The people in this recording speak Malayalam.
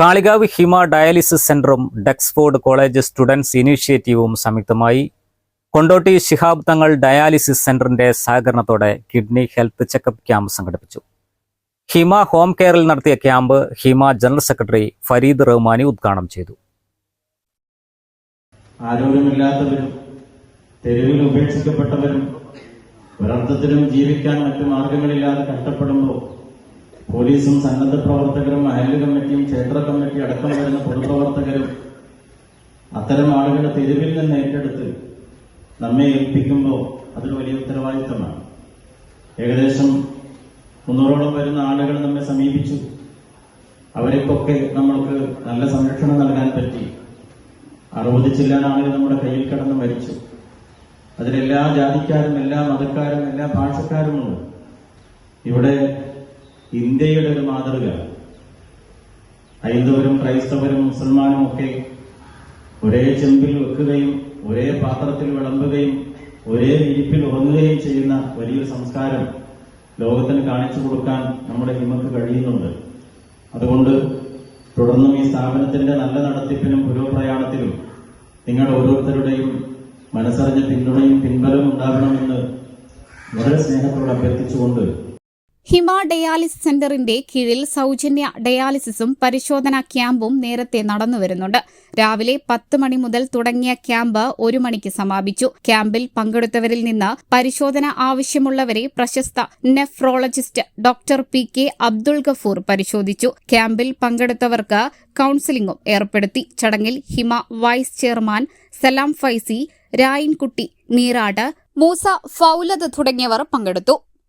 കാളികാവ് ഹിമ ഡയാലിസിസ് സെന്ററും ഡെക്സ്ഫോർഡ് കോളേജ് സ്റ്റുഡൻസ് ഇനീഷ്യേറ്റീവും സംയുക്തമായി കൊണ്ടോട്ടി ശിഹാബ് തങ്ങൾ ഡയാലിസിസ് സെന്ററിന്റെ സഹകരണത്തോടെ കിഡ്നി ഹെൽത്ത് ചെക്കപ്പ് ക്യാമ്പ് സംഘടിപ്പിച്ചു. ഹിമ ഹോം കെയറിൽ നടത്തിയ camp Hima general secretary Fareed Rahmani ഉദ്ഘാടനം ചെയ്തു. ആരോഗ്യമില്ലാത്തവരും തെരുവിൽ ഉപേക്ഷിക്കപ്പെട്ടവരും ജീവിക്കാൻ മറ്റു മാർഗങ്ങളില്ലാതെ പോലീസും സന്നദ്ധ പ്രവർത്തകരും അയൽ കമ്മിറ്റിയും ക്ഷേത്ര കമ്മിറ്റി അടക്കം വരുന്ന പൊതുപ്രവർത്തകരും അത്തരം ആളുകളെ തെരുവിൽ നിന്ന് ഏറ്റെടുത്ത് നമ്മെ ഏൽപ്പിക്കുമ്പോൾ അതൊരു വലിയ ഉത്തരവാദിത്തമാണ്. ഏകദേശം മുന്നൂറോളം വരുന്ന ആളുകൾ നമ്മെ സമീപിച്ചു. അവർക്കൊക്കെ നമ്മൾക്ക് നല്ല സംരക്ഷണം നൽകാൻ പറ്റി. അറുപത് ചില്ലാൻ ആളുകൾ നമ്മുടെ കയ്യിൽ കടന്ന് മരിച്ചു. അതിലെല്ലാ ജാതിക്കാരും എല്ലാ മതക്കാരും എല്ലാ ഭാഷക്കാരുമുണ്ട്. ഇവിടെ ഇന്ത്യയുടെ ഒരു മാതൃക. ഹൈന്ദവരും ക്രൈസ്തവരും മുസൽമാനും ഒക്കെ ഒരേ ചെമ്പിൽ വെക്കുകയും ഒരേ പാത്രത്തിൽ വിളമ്പുകയും ഒരേ ഇരിപ്പിൽ ഉറങ്ങുകയും ചെയ്യുന്ന വലിയൊരു സംസ്കാരം ലോകത്തിന് കാണിച്ചു കൊടുക്കാൻ നമ്മുടെ ഹിമക്ക് കഴിയുന്നുണ്ട്. അതുകൊണ്ട് തുടർന്നും ഈ സ്ഥാപനത്തിന്റെ നല്ല നടത്തിപ്പിനും പുരോപ്രയാണത്തിലും നിങ്ങളുടെ ഓരോരുത്തരുടെയും മനസ്സറിഞ്ഞ പിന്തുണയും പിൻബലവും ഉണ്ടാകണമെന്ന് വളരെ സ്നേഹത്തോട് അഭ്യർത്ഥിച്ചുകൊണ്ട് ഹിമ ഡയാലിസിസ് സെന്ററിന്റെ കീഴിൽ സൗജന്യ ഡയാലിസിസും പരിശോധനാ ക്യാമ്പും നേരത്തെ നടന്നുവരുന്നുണ്ട് രാവിലെ പത്ത് മണി മുതൽ തുടങ്ങിയ ക്യാമ്പ് ഒരു മണിക്ക് സമാപിച്ചു. ക്യാമ്പിൽ പങ്കെടുത്തവരിൽ നിന്ന് പരിശോധന ആവശ്യമുള്ളവരെ പ്രശസ്ത nephrologist doctor P K Abdul Gafoor പരിശോധിച്ചു. ക്യാമ്പിൽ പങ്കെടുത്തവർക്ക് കൌൺസിലിംഗും ഏർപ്പെടുത്തി. ചടങ്ങിൽ ഹിമ വൈസ് ചെയർമാൻ സലാം ഫൈസി രായിൻകുട്ടി നീറാട് മൂസ ഫൌലത് തുടങ്ങിയവർ പങ്കെടുത്തു.